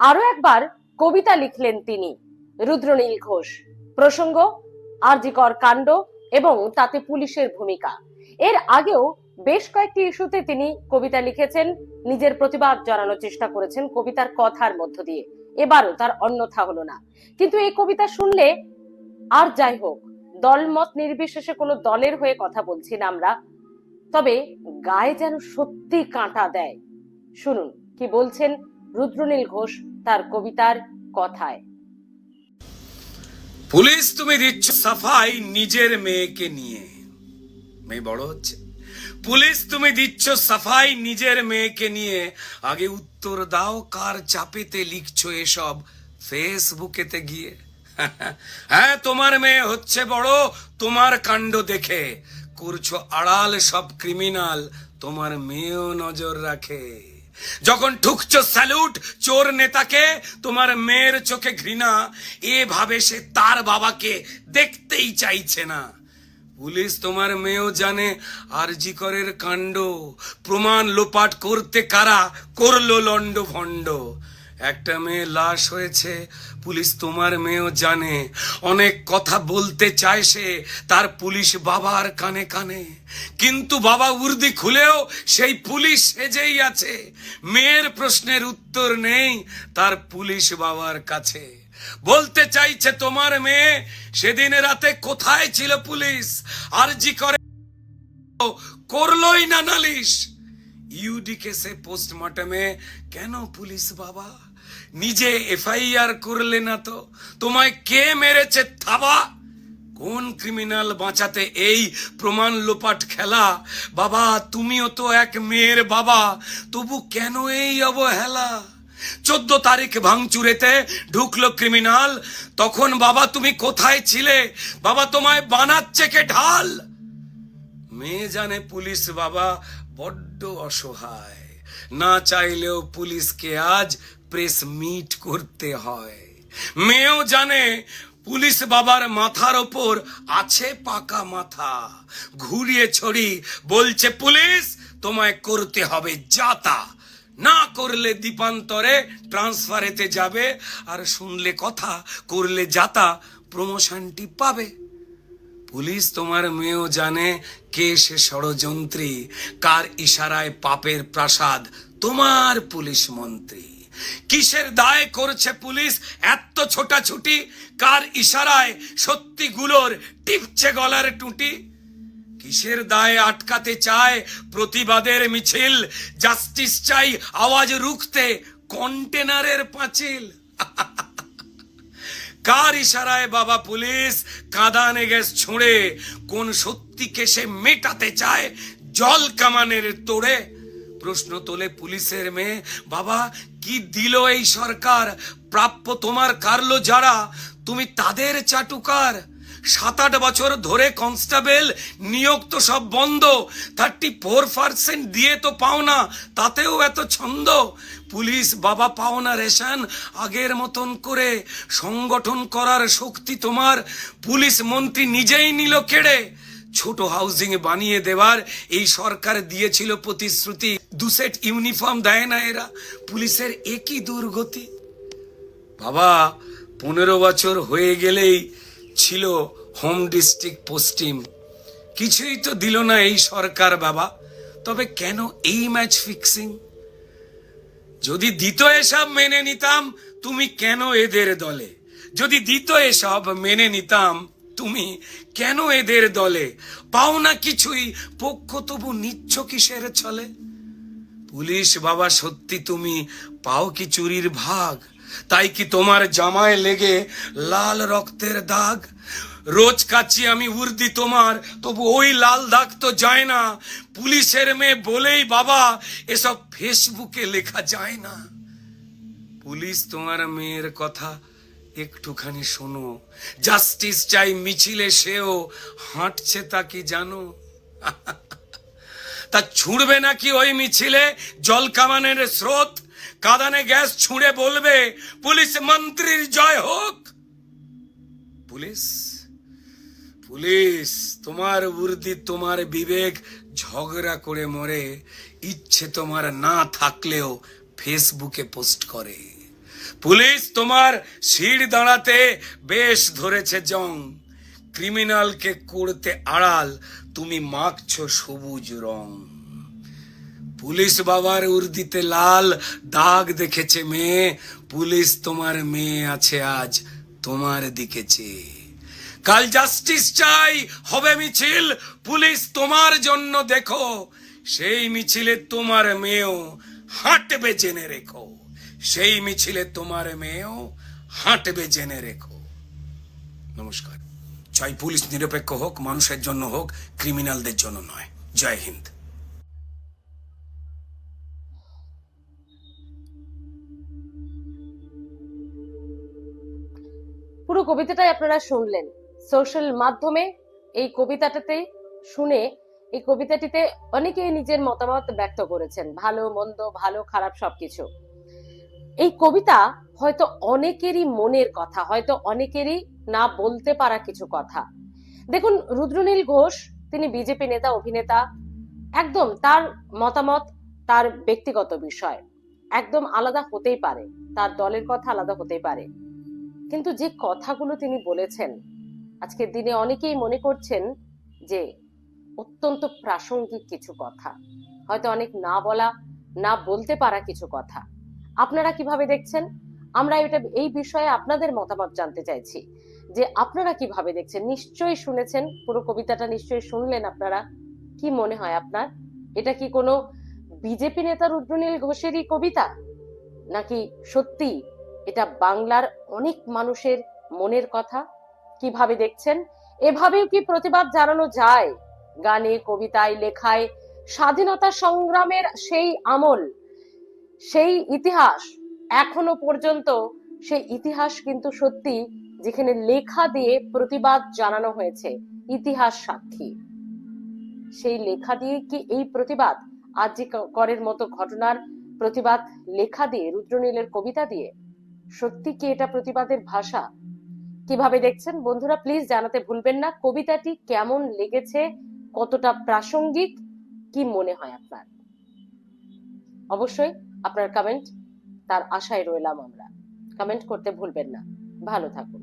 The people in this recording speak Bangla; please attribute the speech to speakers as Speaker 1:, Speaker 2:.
Speaker 1: আরও একবার কবিতা লিখলেন তিনি, রুদ্রনীল ঘোষ। প্রসঙ্গ, আরজিকর কাণ্ড এবং তাতে পুলিশের ভূমিকা। এর আগেও বেশ কয়েকটি ইস্যুতে তিনি কবিতা লিখেছেন, নিজের প্রতিবাদ জানানোর চেষ্টা করেছেন কবিতার কথার মধ্য দিয়ে। এবারও তার অন্যথা হলো না। কিন্তু এই কবিতা শুনলে আর যাই হোক, দলমত নির্বিশেষে কোনো দলের হয়ে কথা বলছি না আমরা। তবে গায়ে যেন সত্যি কাঁটা দেয়। শুনুন, কি বলছেন রুদ্রনীল ঘোষ। তার কবিতার কথায়।
Speaker 2: পুলিশ তুমি দিচ্ছ সাফাই নিজের মেয়েকে নিয়ে। মেয়ে বড় হচ্ছে। পুলিশ তুমি দিচ্ছ সাফাই নিজের মেয়েকে নিয়ে। আগে উত্তর দাও কার চাপেতে লিখছো এসব ফেসবুকেতে গিয়ে। হ্যাঁ তোমার মেয়ে হচ্ছে বড়, তোমার কাণ্ড দেখে। করছ আড়াল সব ক্রিমিনাল, তোমার মেয়েও নজর রাখে। যখন ঠুকছ স্যালুট, চোর নেতাকে, তোমার মেয়ের চোখে ঘৃণা, এভাবে সে তার বাবাকে দেখতেই চাইছে না। পুলিশ তোমার মেয়েও জানে আরজিকরের কাণ্ড। প্রমাণ লোপাট করতে কারা? করল লন্ড ভণ্ড একটা মেয়ে লাশ হয়েছে, পুলিশ তোমার মেয়েও জানে। অনেক কথা বলতে চায় সে, তার পুলিশ বাবার কানে কানে। কিন্তু বাবা উর্দি খুলেও সেই পুলিশ সেজেই আছে। মেয়ের প্রশ্নের উত্তর নেই, তার পুলিশ বাবার কাছে। বলতে চাইছে তোমার মেয়ে, সেদিন রাতে কোথায় ছিল পুলিশ? আর জি করে করলোই না নালিশ। ইউডি কেসে পোস্টমর্টমে কেন পুলিশ বাবা? নিজে এফআইআর করলে না তো? তোমায় কে মেরেছে থাবা? কোন ক্রিমিনাল বাঁচাতে এই প্রমাণ লোপাট খেলা? বাবা, তুমিও তো এক মেয়ের বাবা, তবু কেন এই অবহেলা? চোদ্দ তারিখ ভাঙচুরেতে ঢুকলো ক্রিমিনাল তখন বাবা তুমি কোথায় ছিলে? বাবা তোমায় বানাচ্ছে কে ঢাল? মেয়ে জানে পুলিশ বাবা বড্ড অসহায়। না চাইলেও পুলিশকে আজ প্রেস মিট করতে হয়। মেয়েও জানে পুলিশ বাবার মাথার ওপর আছে পাকা মাথা। ঘুরিয়ে ছড়ি বলছে, পুলিশ, তোমায় করতে হবে যাতা। না করলে দীপান্তরে ট্রান্সফারেতে যাবে আর শুনলে কথা, করলে যাতা প্রমোশনটি পাবে। পুলিশ তোমার মেয়েও জানে কে সে ষড়যন্ত্রী, কার ইশারায় পাপের প্রাসাদ, তোমার পুলিশ মন্ত্রী। কিসের দায় করছে পুলিশ? এত ছোটাছুটি। কার ইশারায় সত্যিগুলোর টিপছে গলার টুটি? কিসের দায়ে আটকাতে চায় প্রতিবাদের মিছিল? জাস্টিস চাই আওয়াজ রুখতে কন্টেনারের পাঁচিল। কার ইশারায় বাবা পুলিশ কাঁদানে গ্যাস ছুঁড়ে? কোন সত্যিকে সে মেটাতে চায় জল কামানের তোড়ে? প্রশ্ন তোলে পুলিশের মেয়ে, বাবা, কি দিল এই সরকার? প্রাপ্য তোমার কারলো যারা, তুমি তাদের চাটুকার। সাত আট বছর ধরে কনস্টেবল, নিয়োগ তো সব বন্ধ থার্টি ফোর পার্সেন্ট দিয়ে তো পাও না, তাতেও এত ছন্দ। পুলিশ বাবা পাও না রেশন, আগের মতন করে সংগঠন করার শক্তি তোমার। পুলিশ মন্ত্রী নিজেই নিল কেড়ে। ছোট হাউজিং বানিয়ে দেওয়ার এই সরকার দিয়েছিল প্রতিশ্রুতি। দু সেট ইউনিফর্ম দেয় না এরা। পুলিশের একই দুর্গতি। বাবা, পনেরো বছর হয়ে গেলেই ছিল হোম ডিস্ট্রিক্ট পোস্টিং কিছুই তো দিল না এই সরকার বাবা। তবে কেন এই ম্যাচ ফিক্সিং যদি দিত এসব মেনে নিতাম, তুমি কেন এদের দলে? যদি দিত এসব মেনে নিতাম তুমি কেন এদের দলে? পাও না কিছুই? পক্ষ তবু নিচ্ছ কিসের চলে পুলিশ বাবা, সত্যি তুমি পাও কি চুরির ভাগ? তাই কি তোমার জামায় লেগে লাল রক্তের দাগ? রোজ কাচ্ছি আমি উর্দি তোমার, তবু ওই লাল দাগ তো যায় না। পুলিশের মেয়ে বলেই বাবা, এসব ফেসবুকে লেখা যায় না। পুলিশ তোমার মেয়ের কথা একটুখানি শোনো। জাস্টিস চাই মিছিলে সেও, হাঁটছে তা কি জানো? তা ছুঁড়বে নাকি ওই মিছিলে জল কামানের স্রোত? কাদানে গ্যাস ছুঁড়ে বলবে, পুলিশ মন্ত্রীর জয় হোক। পুলিশ? পুলিশ, তোমার উর্দি, তোমার বিবেক ঝগড়া করে মরে, ইচ্ছে তোমার না থাকলেও ফেসবুকে পোস্ট করে। পুলিশ তোমার শির দাঁড়াতে বেশ ধরেছে জং। ক্রিমিনালকে করতে আড়াল, তুমি মাখছ সবুজ রং। পুলিশ বাবার উর্দিতে লাল দাগ দেখেছে মেয়ে, পুলিশ তোমার মেয়ে আছে আজ তোমার দিকে কাল জাস্টিস চাই, হবে মিছিল, পুলিশ তোমার জন্য দেখো, সেই মিছিলে তোমার মেয়েও হাঁটবে জেনে রেখো। সেই মিছিলে তোমার মেয়েও হাঁটবে জেনে রেখো। নমস্কার। চাই পুলিশ নিরপেক্ষ হোক, মানুষের জন্য হোক, ক্রিমিনালদের জন্য নয়। জয় হিন্দ।
Speaker 1: পুরো কবিতাটাই আপনারা শুনলেন। সোশ্যাল মাধ্যমে এই কবিতাটাতে শুনে এই কবিতাটিতে অনেকেই নিজের মতামত ব্যক্ত করেছেন। ভালো, মন্দ, ভালো, খারাপ সবকিছু। এই কবিতা হয়তো অনেকেরই মনের কথা, হয়তো অনেকেরই না বলতে পারা কিছু কথা। দেখুন, রুদ্রনীল ঘোষ, তিনি বিজেপি নেতা, অভিনেতা, একদম তার মতামত, তার ব্যক্তিগত বিষয়, একদম আলাদা হতেই পারে, তার দলের কথা আলাদা হতেই পারে। কিন্তু যে কথাগুলো তিনি বলেছেন, আজকের দিনে অনেকেই মনে করছেন যে অত্যন্ত প্রাসঙ্গিক কিছু কথা। হয়তো অনেক না বলা, না বলতে পারা কিছু কথা। আপনারা কীভাবে দেখছেন? আমরা এটা, এই বিষয়ে আপনাদের মতামত জানতে চাইছি। যে আপনারা কীভাবে দেখছেন? নিশ্চয়ই শুনেছেন, পুরো কবিতাটা নিশ্চয়ই শুনলেন আপনারা। কি মনে হয় আপনার? এটা কি কোনো বিজেপি নেতা রুদ্রনীল ঘোষেরই কবিতা? নাকি সত্যি এটা বাংলার অনেক মানুষের মনের কথা? কীভাবে দেখছেন? এভাবেও কি প্রতিবাদ জানানো যায়? গানে, কবিতায়, লেখায় স্বাধীনতা সংগ্রামের সেই আমল সেই ইতিহাস এখনও পর্যন্ত, সেই ইতিহাস কিন্তু সত্যি যেখানে লেখা দিয়ে প্রতিবাদ জানানো হয়েছে, ইতিহাস সাক্ষী। সেই লেখা দিয়ে কি এই প্রতিবাদ আজ যে করের মতো ঘটনার প্রতিবাদ লেখা দিয়ে, রুদ্রনীলের কবিতা দিয়ে? সত্যি কি এটা প্রতিবাদের ভাষা? কীভাবে দেখছেন বন্ধুরা প্লিজ জানাতে ভুলবেন না, কবিতাটি কেমন লেগেছে, কতটা প্রাসঙ্গিক, কি মনে হয় আপনার? অবশ্যই আপনার কমেন্ট তার আশায় রইলাম আমরা। কমেন্ট করতে ভুলবেন না। ভালো থাকুন।